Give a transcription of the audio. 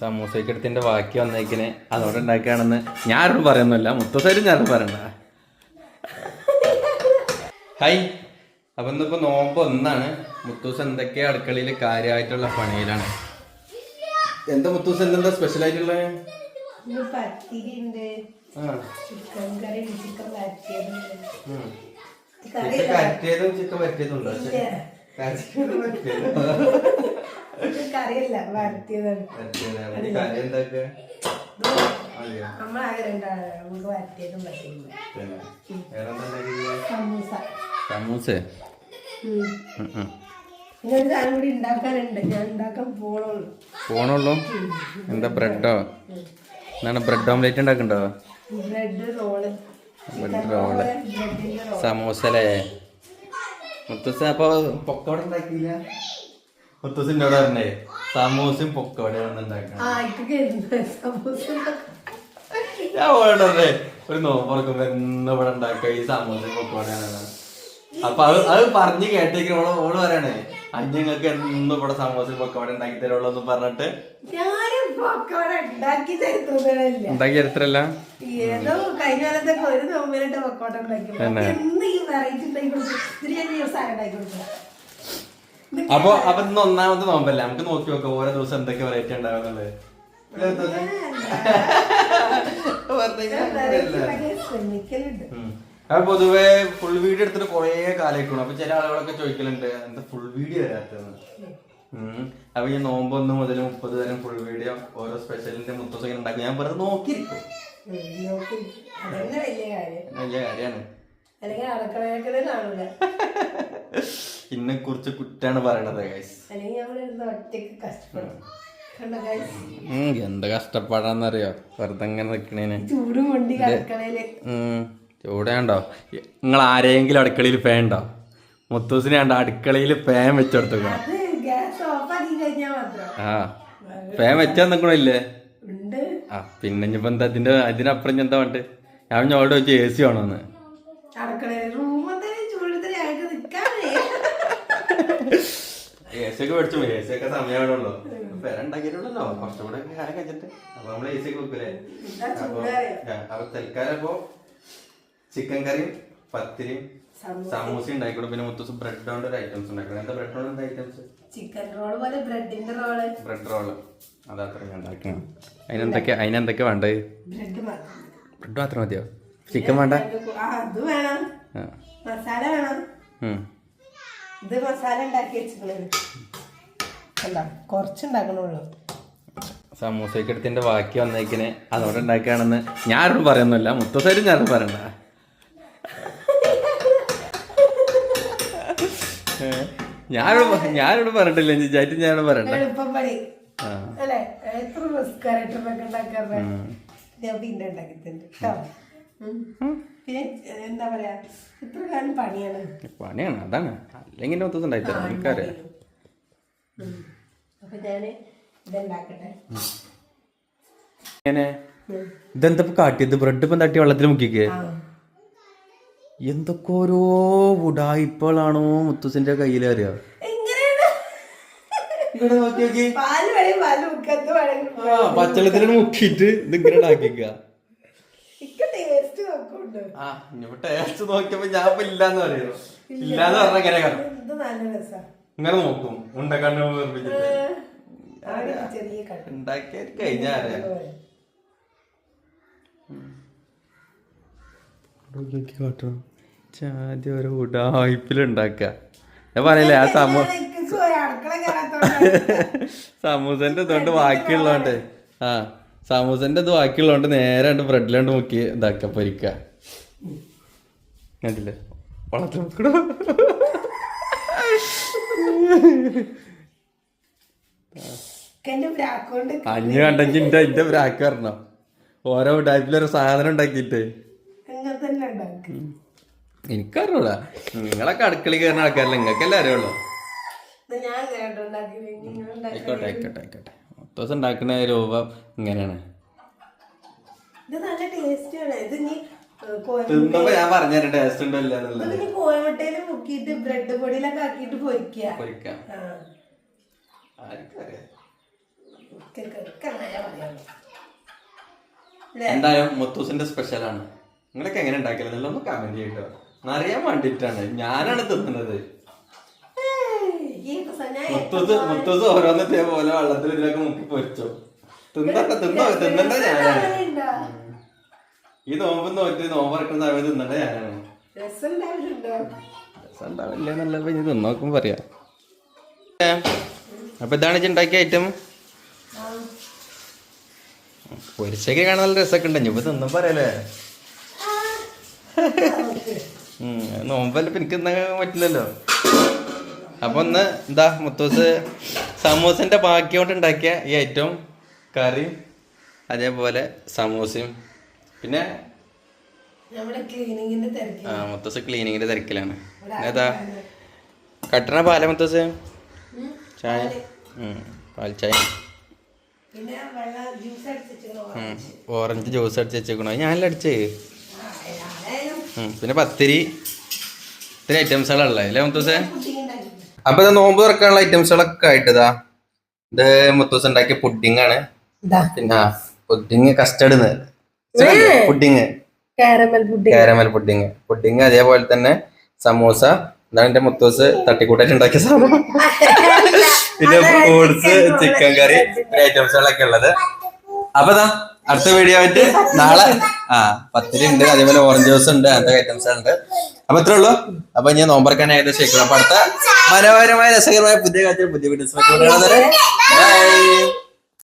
സമൂസയ്ക്ക് എടുത്തിന്റെ ബാക്കി വന്നേക്കിനെ അതോടെ ഉണ്ടാക്കുകയാണെന്ന് ഞാനോട് പറയുന്നില്ല മുത്തശ്ശേരും ഞാനും പറയണ്ട. ഹൈ അപ്പൊ ഇന്നിപ്പോ നോമ്പ് ഒന്നാണ്. മുത്തൂസ് എന്തൊക്കെയാ അടുക്കളയിൽ കാര്യമായിട്ടുള്ള പണിയിലാണ്? എന്താ മുത്തൂസ് എന്താ സ്പെഷ്യൽ ആയിട്ടുള്ള ചിക്കൻ പറ്റിയതും. ചിക്കൻ പറ്റിയതും ഇത് കറിയല്ല വരട്ടിയതാണ് നമ്മളാകെ നമുക്ക് വരട്ടിയതും സമൂസ. സമൂസേ. പിന്നെ ഒരു സാധനം കൂടി ഉണ്ടാക്കാനുണ്ട്. ഞാൻ ഉണ്ടാക്കാൻ പോണുള്ളൂ. പോണുള്ളൂ? എന്താ ബ്രെഡോ? എന്താണ് bread omelette ഉണ്ടാക്കണ്ടോ? Bread roll. Bread roll. Roll സമൂസല്ലേ മുത്തൂസ് അപ്പൊ പൊക്കോടെ ഉണ്ടാക്കിയില്ല? മുത്തൂസ് എന്നോട് പറഞ്ഞേ സമൂസയും പൊക്കോടയാണ് സമൂസ ഞാൻ പറഞ്ഞേ ഒരു നോമ്പറക്കുമ്പോ എന്ന് ഇവിടെ ഉണ്ടാക്കുക ഈ സമൂസയും പൊക്കോടെയാണ് അപ്പൊ അത് അത് പറഞ്ഞ് കേട്ടേക്ക് ഓൾ ഓൾ പറയണേ അഞ്ഞങ്ങൾക്ക് എന്നും ഇവിടെ സമൂസയും പൊക്കോടെ ഉണ്ടാക്കി തരുള്ളൂ പറഞ്ഞിട്ട്. ഉണ്ടാക്കി തരത്തില്ല ഏതോ കഴിഞ്ഞ കാലത്തൊക്കെ ഒരു നോമ്പിലിട്ട് പക്കോട ഉണ്ടാക്കി വെറൈറ്റി ഉണ്ടാക്കി കൊടുക്കും ഇതിന് ഞാൻ ദിവസം ഉണ്ടാക്കി കൊടുക്കും അപ്പൊ അപ്പൊ ഇന്ന് ഒന്നാമത്തെ നോമ്പല്ലേ നമുക്ക് നോക്കി നോക്കാം ഓരോ ദിവസം എന്തൊക്കെ വെറൈറ്റി ഉണ്ടാവുന്നുള്ളത് ഇല്ലേ മുത്തൂസേ? വെറുതെ ഇങ്ങനെ അങ്ങനെയല്ലേ? ശ്രമിക്കലുണ്ട് ഉം. അപ്പൊ പൊതുവെ ഫുൾ വീഡിയോ എടുത്തിട്ട് കൊറേ കാലമായിക്കണം അപ്പൊ ചില ആളുകളൊക്കെ ചോദിക്കലുണ്ട് എന്താ ഫുൾ വീഡിയോ വരാത്തത്. അപ്പൊ ഈ നോമ്പ് ഒന്ന് മുതൽ മുപ്പത് വരെ ഫുൾ വീഡിയോ ഓരോ സ്പെഷ്യലിന്റെ മുത്തൂസം ഉണ്ടാക്കും ഞാൻ വെറുതെ നോക്കിയിരിക്കും വലിയ കാര്യം വലിയ കാര്യമാണ് അല്ലെങ്കിൽ അടുക്കളയൊക്കെ കാണൂല ഇന്നെ കുറിച്ച് കുറ്റാണ് പറയണത് ഗൈസ്? എന്ത് കഷ്ടപ്പാടാന്നറിയോ? വെറുതെ ഇങ്ങനെ നിക്കണേന്. ചൂടാണ്ടോ നിങ്ങൾ ആരെയെങ്കിലും അടുക്കളയിൽ ഫാൻ ഉണ്ടോ? മുത്തൂസിനെ കണ്ടോ? അടുക്കളയിൽ ഫാൻ ആക്കി ആ ഫാൻ വെച്ചാൽ നിക്കണില്ലേ ഉണ്ട്. ആ പിന്നെ ഇനിയിപ്പോ എന്താ ഇതിന്റെ അതിനപ്പുറം ഞാൻ എന്താ പറഞ്ഞിട്ട് ഞാൻ ഞോട് വെച്ച് എ സി വേണമെന്ന് അടുക്കളയിൽ ഒക്കെ മേടിച്ചു സി ഒക്കെ സമയമാണല്ലോ ഫാൻ കുറച്ചും കൂടെ കാലം കഴിച്ചിട്ട് അപ്പൊ നമ്മൾ ഏസി സി ഒക്കെ വെക്കൂലേ അപ്പൊ അപ്പൊ തൽക്കാലം ചിക്കൻ കറിയും പത്തിരിയും സമൂസ. ഉണ്ടായിക്കോളും. പിന്നെ മുത്തൂസ് ബ്രെഡ് കൊണ്ട് ഒരു ഐറ്റംസ് ഉണ്ടാക്കണം. എന്താ ബ്രെഡ് കൊണ്ട് ഐറ്റംസ് ചിക്കൻ റോൾ പോലെ ബ്രെഡിന്റെ റോൾ ബ്രെഡ് റോൾ അതത്ര ഞാൻ ഉണ്ടാക്കണം അതിനെന്തൊക്കെ അതിനെന്തൊക്കെ വേണ്ടത് ബ്രെഡ് മാത്രം ബ്രെഡ് മാത്രം മതിയോ? ചിക്കൻ വേണ്ട? അത് വേണം. മസാല വേണം. ഇത് മസാല ഉണ്ടാക്കി വെച്ചിട്ടുള്ളത്. അല്ല കുറച്ചുണ്ടാക്കണുള്ളൂ. സമൂസയ്ക്ക് ബാക്കി വന്നേക്കിനെ. അതോടെ ഉണ്ടാക്കുകയാണെന്ന് ഞാനോട് പറയുന്നില്ല മുത്തസേരും ഞാനും പറയണ്ട. ഞാനോട് ഞാനോട് പറഞ്ഞിട്ടില്ല ചേച്ചി ഞാനോട് പറയണ്ട. അല്ലേ? എത്ര റിസ്ക് ആയിട്ടൊക്കെ ഉണ്ടാക്കാറ്? ഞാൻ പിന്നെ കേട്ടോ പിന്നെ എന്താ പറയാ? ഇത്ര കാലം പണിയാണ്. പണിയാണ് അതാണ്. അല്ലെങ്കിൽ മുത്തശ്ശൻ ഉണ്ടായിത്തരാം എനിക്കറിയാം ഉം. അപ്പൊ ഞാൻ ഇതുണ്ടാക്കട്ടെ ഇങ്ങനെ. ഇതെന്താ കാട്ടിയത്? ബ്രെഡ് ഇപ്പം തട്ടി വെള്ളത്തിൽ മുക്കിക്കേ? എന്തൊക്കെ ഓരോ ഉടായ്പകളാണോ മുത്തുസിന്റെ കയ്യിൽ അറിയാം? എങ്ങനെയാണ്? ഇവിടെ നോക്കി നോക്കി. പാൽ വേണേ പാൽ മുക്കത്ത് വേണമെങ്കിൽ ആ പച്ചവെള്ളത്തിലാണ് മുക്കിയിട്ട് ഇതിങ്ങനെ ഉണ്ടാക്കിക്ക ഇക്ക ടേസ്റ്റ് നോക്കിയപ്പോ ഞാൻ ഇല്ലാന്ന് പറയുന്നു ഇല്ലാന്ന് പറഞ്ഞ ഇങ്ങനെ നോക്കും. ഉണ്ടക്കണ്ണു നിർമ്മിച്ചിട്ട്. അവിടെ ചെറിയ കട്ട് ഉണ്ടാക്കിയ കഴിഞ്ഞാ അറിയാം. ആദ്യം ഒരു ഉടായ്പിലുണ്ടാക്ക ഞാൻ പറയില്ലേ ആ സമൂ സമൂസന്റെ ഇതുകൊണ്ട് ബാക്കിയുള്ളോണ്ട്. ആ സമൂസന്റെ ഇത് ബാക്കിയുള്ളോണ്ട് നേരെ രണ്ട് ബ്രെഡിലാണ്ട് മുക്കി ഇതാക്ക പൊരിക്ക. കണ്ടില്ലേ? വളർത്തി നോക്കണോ അഞ്ഞ് കണ്ടെങ്കിൽ എന്റെ എന്റെ ബ്രാക്ക് വരണം. ഓരോ ടൈപ്പിലൊരു സാധനം ഉണ്ടാക്കിയിട്ട്. അങ്ങനെ തന്നെ ഉണ്ടാക്കും. എനിക്കറിയൂടാ നിങ്ങളൊക്കെ അടുക്കളി കയറുന്ന ആൾക്കാരല്ല? നിങ്ങൾക്കല്ലേ അറിയുള്ളൂ ആയിക്കോട്ടെ ആയിക്കോട്ടെ ആയിക്കോട്ടെ. ദിവസം ഉണ്ടാക്കുന്ന രൂപം ഇങ്ങനെയാണ്. ഇത് നല്ല ടേസ്റ്റാണ് ഇത് നീ കോയ തിന്നപ്പോ ഞാൻ പറഞ്ഞുതരാം ടേസ്റ്റ് ഉണ്ടോ ഇല്ല എന്നുള്ളത്. ഇത് നീ കോയമുട്ടയിൽ മുക്കിയിട്ട് ബ്രെഡ് പൊടിയിലൊക്കെ ആക്കിയിട്ട് പൊരിക്കുക പൊരിക്കാം. ആർക്കറിയാം. എന്തായാലും മുത്തൂസിന്റെ സ്പെഷ്യലാണ് നിങ്ങളൊക്കെ എങ്ങനെ ഉണ്ടാക്കിയത് ഒന്ന് കമന്റ് ചെയ്യട്ടോ അറിയാൻ വേണ്ടിട്ടാണ് ഞാനാണ് തിന്നുന്നത് മുത്തൂസ് മുത്തൂസ് ഓരോന്നത്തെ പോലെ വെള്ളത്തിൽ ഇതിലൊക്കെ മുക്കി പൊരിച്ചോ. തിന്നട്ടെ തിന്നോ തിന്നണ്ട ഞാനാണ്. ഈ നോമ്പ് നോറ്റ് നോമ്പ് ഇറക്കുന്ന സമയത്ത് തിന്നണ്ട ഞാനാണ്. രസം ഉണ്ടാവില്ലുണ്ടോ രസം ഉണ്ടാവില്ല എന്നുള്ള ഇനി തിന്നോക്കും പറയാ. അപ്പൊ ഇതാണ് ഉണ്ടാക്കിയ ഐറ്റം പൊരിച്ചൊക്കെ കാണാൻ നല്ല രസമൊക്കെ ഉണ്ട് ഇപ്പൊ തിന്നും പറയല്ലേ. നോമ്പല്ല ഇപ്പൊ എനിക്ക് തിന്നാൻ പറ്റില്ലല്ലോ. അപ്പൊ ഒന്ന് എന്താ മുത്തൂസ് സമൂസന്റെ ബാക്കി കൊണ്ട് ഉണ്ടാക്കിയ ഈ ഐറ്റം കറിയും അതേപോലെ സമൂസയും പിന്നെ? ആ, മുത്തസ് ക്ലീനിങ്ങിന്റെ തിരക്കിലാണ്. ഏതാ? കട്ടണ പാല മുത്തസ് ചായ? പാൽ ചായ. ഓറഞ്ച് ജ്യൂസ് അടിച്ച് വെച്ചേക്കണോ ഞാനല്ല അടിച്ചേ? പിന്നെ പത്തിരി. ഇത്ര ഐറ്റംസ് അല്ലേ മുത്തൂസേ അപ്പൊ ഇത് നോമ്പ് തുറക്കാനുള്ള ഐറ്റംസുകളൊക്കെ ആയിട്ട് ഇതാ. മുത്തൂസ് ഉണ്ടാക്കിയ പുഡിംഗ് ആണ് പിന്നെ പിന്നെ pudding custard caramel pudding pudding pudding അതേപോലെ തന്നെ സമൂസ. എന്താണ് എന്റെ മുത്തൂസ് തട്ടിക്കൂട്ടായിട്ട് ഉണ്ടാക്കിയ സാധനം. പിന്നെ ഫ്രൂട്ട്സ് ചിക്കൻ കറി ഐറ്റംസുകളൊക്കെ ഉള്ളത്. അപ്പൊ ഇതാ അടുത്ത വീഡിയോ ആയിട്ട് നാളെ ആ പത്തിരി ഉണ്ട് അതേപോലെ ഓറഞ്ച് ജ്യൂസ് ഉണ്ട് അങ്ങനത്തെ ഐറ്റംസ് ഉണ്ട്. അപ്പൊ ഇത്രേ ഉള്ളൂ. അപ്പൊ ഞാൻ നോമ്പറക്കാൻ ഏകദേശം ശേഖരം അപ്പൊ അടുത്ത മനോഹരമായ രസകരമായ പുതിയ കാര്യത്തിൽ പുതിയ വീഡിയോസ് ബൈ